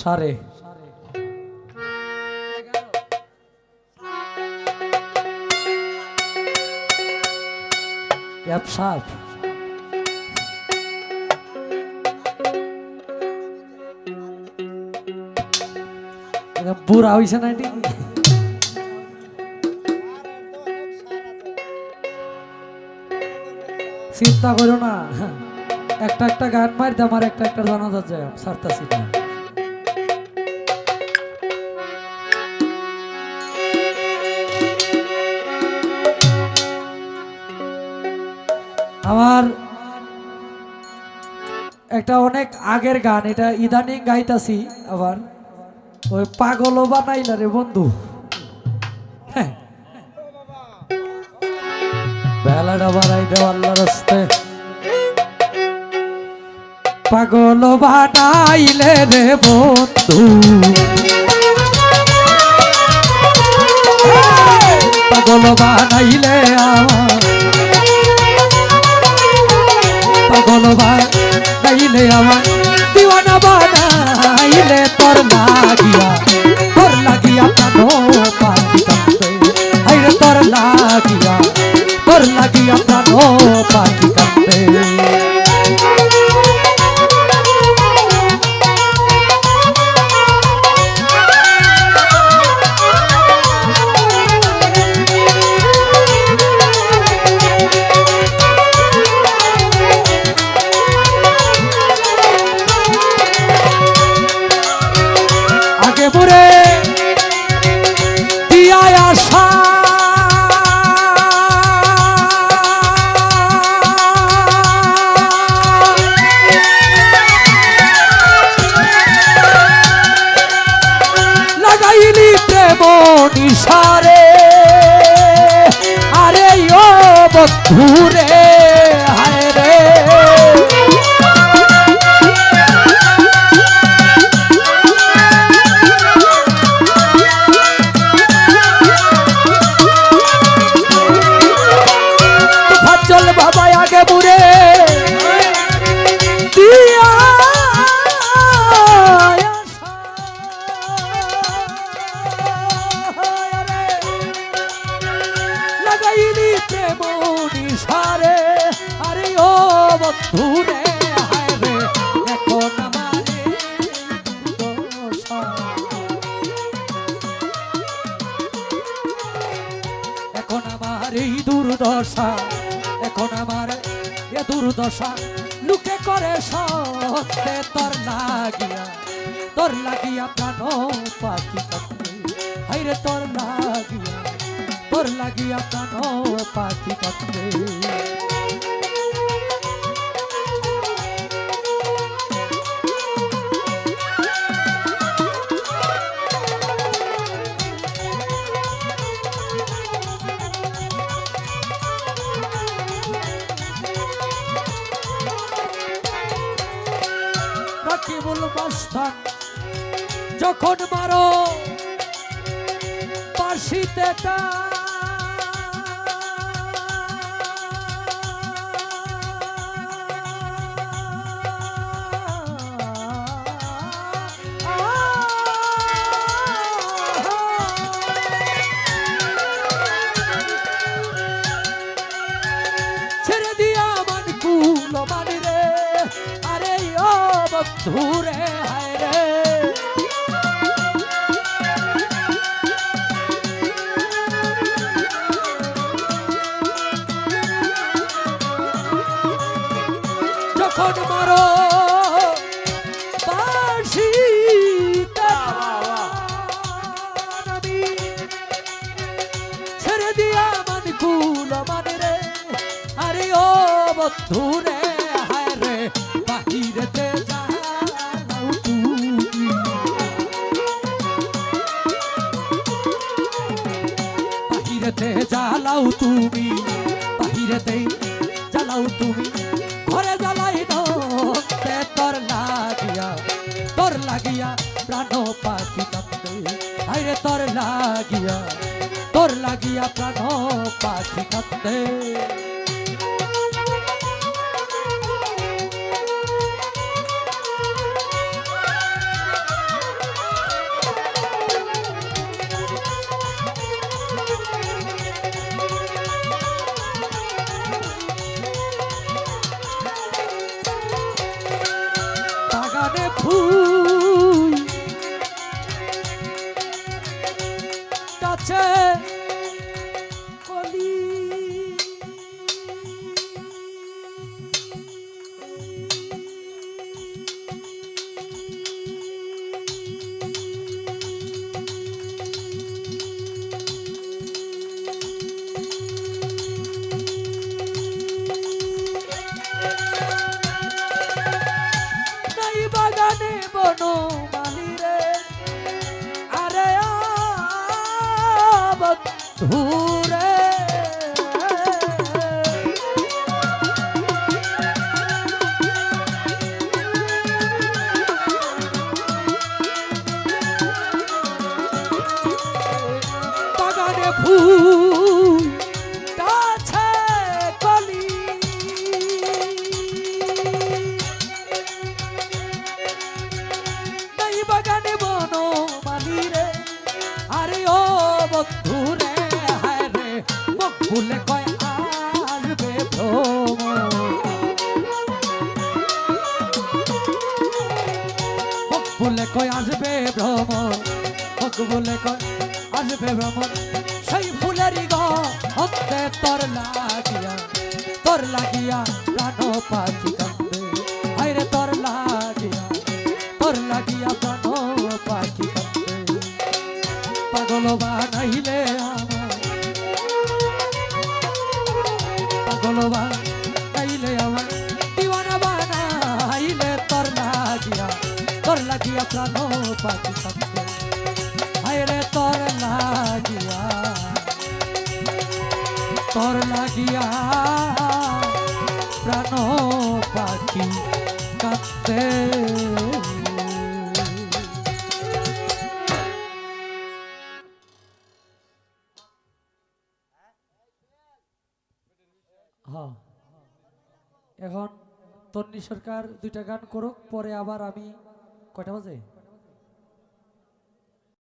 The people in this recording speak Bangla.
সারে। সাপ বুড়া হইছে না এটি? চিন্তা করো না। একটা একটা গান মারি আমার একটা একটা জানা যাচ্ছে সারতাছি না। আমার একটা অনেক আগের গান, এটা ইদানিং গাইতাছি আবার। ওই পাগলও বানাইলা রে বন্ধু। হ্যাঁ। বেলাটা বাড়াই দেও আল্লাহ রাস্তে পাগল বানাইলে রে বন্ধু। পাগল বানাইলে আমার লাগিয়া প্রাণ পাখি বন্ধুরে হায় রে। চল বাবা আগে বুড়ে প্রেম। নিশারে আরে ও বন্ধুরে হায় রে এখন আমারে এখন আমার এই দুর্দশা এখন আমার এ দুর্দশা। লুকে করে সত্যে, তোর লাগিয়া তোর লাগিয়া প্রাণ পাখি হাইরে তোর লাগিয়া। তোর লাগিয়া প্রাণ পাখি মাস্তান যখন মারো বাসিতে তা বন্ধু রে হায় রে। জ্বালাও তুমি বাহিরেতে জ্বালাও তুমি। ঘরে জ্বালাই তে তোর লাগিয়া তোর লাগিয়া প্রাণ পাখি কাঁপতে। আরে তোর লাগিয়া তোর লাগিয়া প্রাণ পাখি কান্দে Ooh. Ooh. ভুলে কয় আসবে ভুলে কয় আসবে ভ্রম মুখ ভুলে কয় আসবে ভ্রমণ সেই ফুলেরই গ অন্তে তোর লাগিয়া তোর লাগিয়া প্রাণ পাখি পাগল আইলে আমার দিওয়ানা বানা আইলে তোর লাগিয়া তোর লাগিয়া প্রাণ পাখি কান্দে আইলে তোর লাগিয়া তোর লাগিয়া প্রাণ পাখি কাঁদতে হ্যাঁ। এখন তন্নি সরকার দুইটা গান করুক পরে আবার আমি কয়টা বাজে?